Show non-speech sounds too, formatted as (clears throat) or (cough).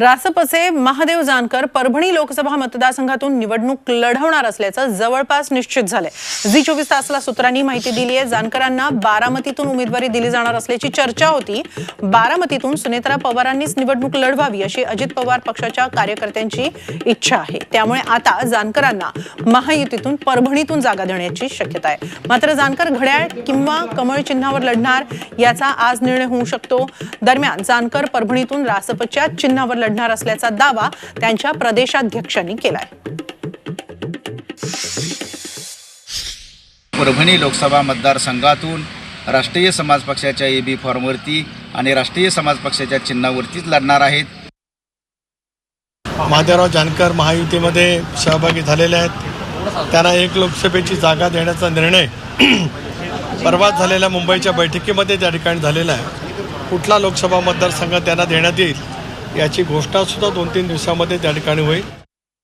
रासपचे महादेव जानकर परभणी लोकसभा मतदारसंघातून निवडणूक लढवणार असल्याचं जवळपास निश्चित झालंय. झी चोवीस तासला सूत्रांनी माहिती दिली आहे. जानकरांना बारामतीतून उमेदवारी दिली जाणार असल्याची चर्चा होती. बारामतीतून सुनेत्रा पवारांनीच निवडणूक लढवावी अशी अजित पवार पक्षाच्या कार्यकर्त्यांची इच्छा आहे. त्यामुळे आता जानकरांना महायुतीतून परभणीतून जागा देण्याची शक्यता आहे. मात्र जानकर घड्याळ किंवा कमळ चिन्हावर लढणार याचा आज निर्णय होऊ शकतो. दरम्यान जानकर परभणीतून रासपच्या चिन्हावर लढणार असल्याचा दावा त्यांच्या प्रदेशाध्यक्षांनी केलाय. परभणी लोकसभा मतदारसंघातून राष्ट्रीय समाज पक्षाच्या ए बी फॉर्मवरती आणि राष्ट्रीय समाज पक्षाच्या चिन्हावरतीच लढणार आहेत. महादेवराव जानकर महायुतीमध्ये सहभागी झालेले आहेत. त्यांना एक लोकसभेची जागा देण्याचा निर्णय (clears throat) परवाच झालेल्या मुंबईच्या बैठकीमध्ये त्या ठिकाणी झालेला आहे. कुठला लोकसभा मतदारसंघ त्यांना देण्यात येईल? याची घोषणासुद्धा दोन तीन दिवसामध्ये त्या ठिकाणी होईल.